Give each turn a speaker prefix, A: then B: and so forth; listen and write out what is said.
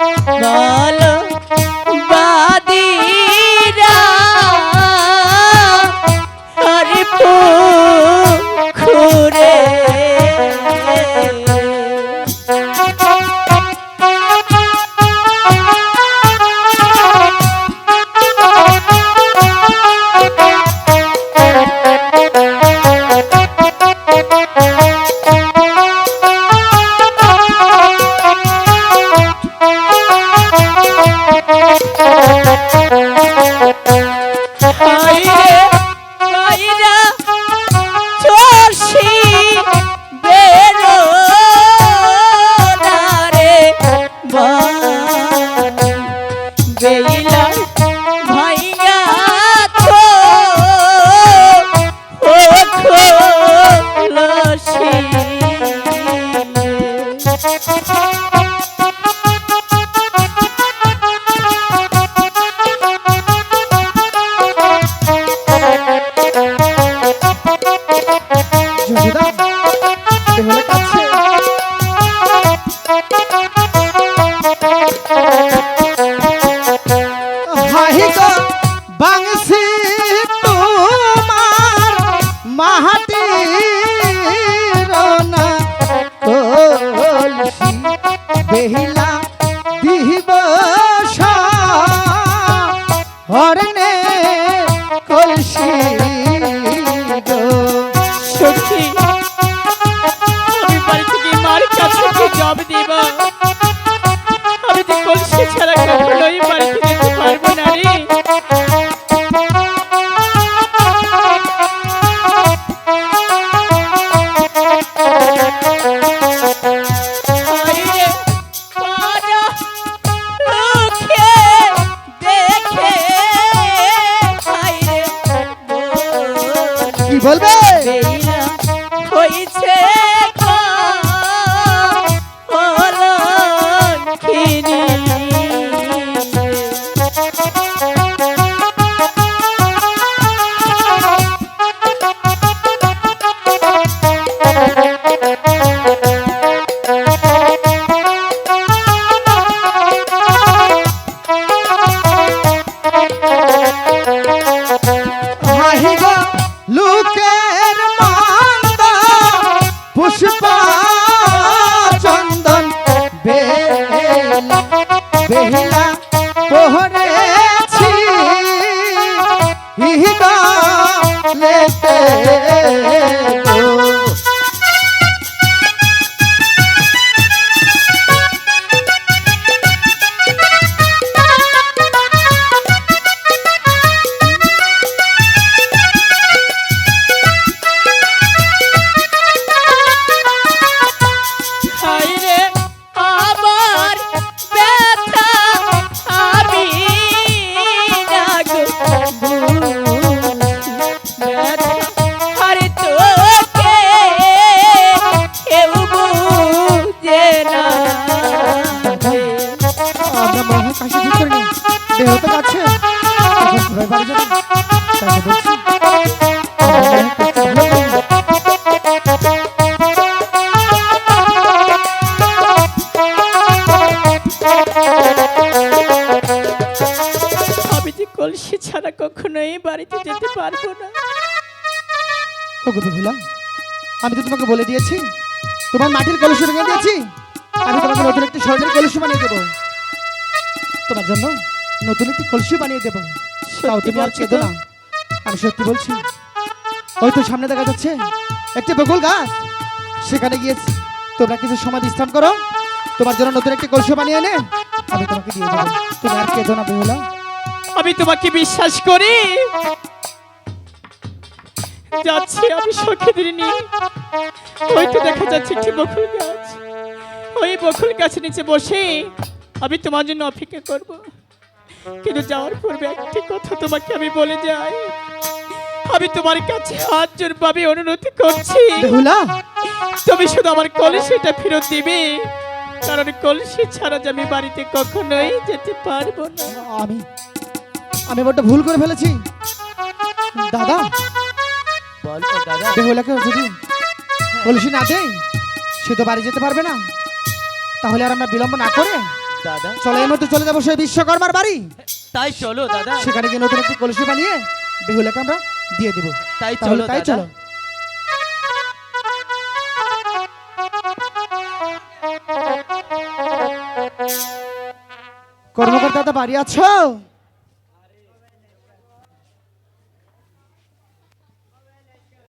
A: বলো
B: বেহিলা দিহিব হরনে দেহ তো কাছে এখন সবাই বাড়ি যাবেন তাই তো বলছি আমরা কাজটা ভালো করিনি।
A: আমি যে কলসি ছাড়া কখনোই বাড়িতে যেতে পারব না
B: ওগো বেহুলা আমি তো তোমাকে বলে দিয়েছি তোমার মাটির কলসি ভেঙে দিয়েছি আমি তোমাকে নতুন একটি স্বর্ণের কলসি বানিয়ে দেবো তোমার জন্য নতুন একটি কলসি বানিয়ে দেবো। তাও তুমি আর কেঁদো না। আমি সত্যি বলছি। ওই তো সামনে দেখা যাচ্ছে একটি বকুল গাছ। সেখানে গিয়েছি তোমরা কিছু সময় বিশ্রাম করো। তোমার জন্য নতুন একটি কলসি বানিয়ে এনে আমি তোমাকে দিয়ে দেবো। তুমি আর কেঁদো না বেহুলা।
A: আমি তোমাকে বিশ্বাস করি। যাচ্ছি আমি সখীদের নিয়ে। ওই তো দেখা যাচ্ছে একটি বকুল গাছ। ওই বকুল গাছের নিচে বসে আমি তোমার জন্য অপেক্ষা করব। কিন্তু যাওয়ার পূর্বে একটি কথা তোমাকে আমি বলে যাই। আমি তোমার কাছে হাত জোর পাবে অনুরোধ করছি। তুমি শুধু আমার কলসিটা ফেরত দিবে। কারণ কলসি ছাড়া যে আমি বাড়িতে কখনোই যেতে পারব না।
B: আমি আমি বড্ড ভুল করে ফেলেছি। দাদা!
C: বল দাদা।
B: বেহুলাকে যদি কলসি না দেই সে তো বাড়ি যেতে পারবে না। তাহলে আর আমরা বিলম্ব না করে
C: দাদা।
B: চলো এই মধ্যে চলে যাব সেই বিশ্বকর্মার বাড়ি।
C: তাই চলো দাদা।
B: সেখানে গিয়ে নতুন একটি কলসি বানিয়ে বেহুলাকে আমরা দিয়ে দেবো।
C: তাই চলো
B: তাই চলো। কর্মকর্তা তো বাড়ি আছো?